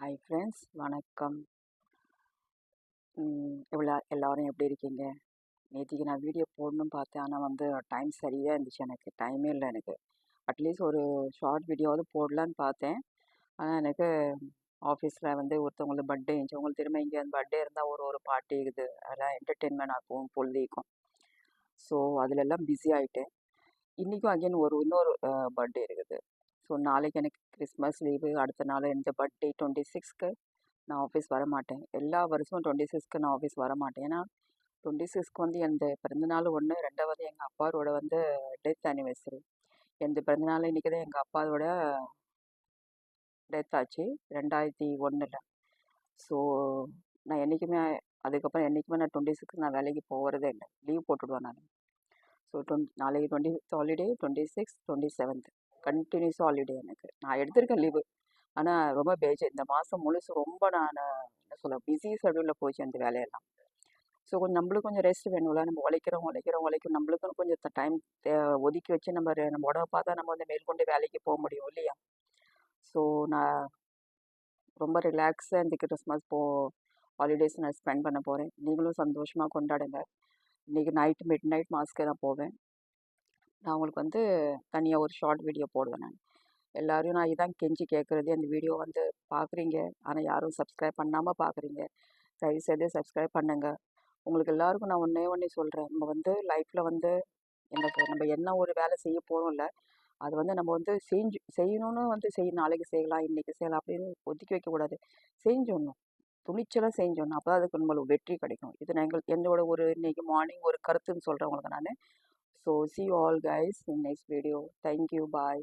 Hi friends வணக்கம். இவ்வளோ எல்லோரும் எப்படி இருக்கீங்க? நேற்றுக்கு நான் வீடியோ போடணும்னு பார்த்தேன். ஆனால் வந்து டைம் சரியாக இருந்துச்சு எனக்கு. டைமே இல்லை எனக்கு. அட்லீஸ்ட் ஒரு ஷார்ட் வீடியோவாவது போடலான்னு பார்த்தேன். ஆனால் எனக்கு ஆஃபீஸில் வந்து ஒருத்தவங்களுக்கு பர்த்டே இருந்துச்சு. உங்களுக்கு திரும்ப இங்கே பர்த்டே இருந்தால் ஒரு ஒரு பார்ட்டி இருக்குது. அதெல்லாம் என்டர்டெயின்மெண்ட் ஆகும் பொழுதிக்கும். ஸோ அதிலெல்லாம் பிஸி ஆகிட்டேன் இன்றைக்கும் அகைன் ஒரு இன்னொரு பர்த்டே இருக்குது. ஸோ நாளைக்கு எனக்கு கிறிஸ்மஸ் லீவு அடுத்த நாள் இந்த பர்த்டே டுவெண்ட்டி சிக்ஸ்க்கு நான் ஆஃபீஸ் வர மாட்டேன் எல்லா வருஷமும் டுவெண்ட்டி சிக்ஸ்க்கு நான் ஆஃபீஸ் வர மாட்டேன் ஏன்னா டுவெண்ட்டி சிக்ஸ்க்கு வந்து எந்த பிறந்தநாள் ஒன்று ரெண்டாவது எங்கள் அப்பாவோட வந்து டெத் அனிவர்சரி எந்த பிறந்தநாள் இன்றைக்கி தான் எங்கள் அப்பாவோட டெத் ஆச்சு ரெண்டாயிரத்தி ஒன்றில் ஸோ நான் என்றைக்குமே அதுக்கப்புறம் என்றைக்குமே நான் டுவெண்ட்டி சிக்ஸ் நான் வேலைக்கு போகிறதே இல்லை. லீவ் போட்டுடுவேன் நான். ஸோ டுவெண்ட் நாளைக்கு twenty holiday twenty six twenty seventh continuous holiday எனக்கு. நான் எடுத்திருக்கேன் லீவு ஆனால் ரொம்ப பேஜ் இந்த மாதம் முழுசு ரொம்ப நான் என்ன சொல்ல பிஸி ஷெடியூலில் போச்சு அந்த வேலையெல்லாம். ஸோ கொஞ்சம் நம்மளுக்கு கொஞ்சம் ரெஸ்ட் வேணும்ல நம்ம உழைக்கிறோம் உழைக்கிறோம் உழைக்கும் நம்மளுக்கும் கொஞ்சம் டைம் ஒதுக்கி வச்சு நம்ம நம்ம உடம்பை பார்த்தா நம்ம வந்து மேற்கொண்டு வேலைக்கு போக முடியும் இல்லையா? ஸோ நான் ரொம்ப ரிலாக்ஸாக இந்த கிறிஸ்மஸ் போ ஹாலிடேஸ் நான் ஸ்பெண்ட் பண்ண போகிறேன் நீங்களும் சந்தோஷமாக கொண்டாடுங்க. இன்றைக்கி நைட் மிட் நைட் மாஸ்க்கு தான் போவேன். நான் உங்களுக்கு வந்து தனியாக ஒரு ஷார்ட் வீடியோ போடுவேன் நான். எல்லோரையும் நான் இதான் கெஞ்சி கேட்குறது அந்த வீடியோ வந்து பார்க்குறீங்க ஆனால் யாரும் சப்ஸ்கிரைப் பண்ணாமல் பார்க்குறீங்க தயவுசெய்து சப்ஸ்கிரைப் பண்ணுங்கள் உங்களுக்கு எல்லாருக்கும் நான் ஒன்றே ஒன்றே சொல்கிறேன் நம்ம வந்து லைஃப்பில் வந்து எனக்கு நம்ம என்ன ஒரு வேலை செய்ய போகிறோம்ல அது வந்து நம்ம வந்து செஞ்சு செய்யணும்னு வந்து செய் நாளைக்கு செய்யலாம் இன்றைக்கி செய்யலாம் அப்படின்னு ஒதுக்கி வைக்கக்கூடாது செஞ்சிடணும் துணிச்சலாக செஞ்சோணும். அப்போ தான் அதுக்கு நம்மளுக்கு வெற்றி கிடைக்கும். இது நான் எங்கள் என்னோட ஒரு இன்றைக்கி மார்னிங் ஒரு கருத்துன்னு சொல்கிறேன் உங்களுக்கு நான். so see you all guys in next video. Thank you. Bye.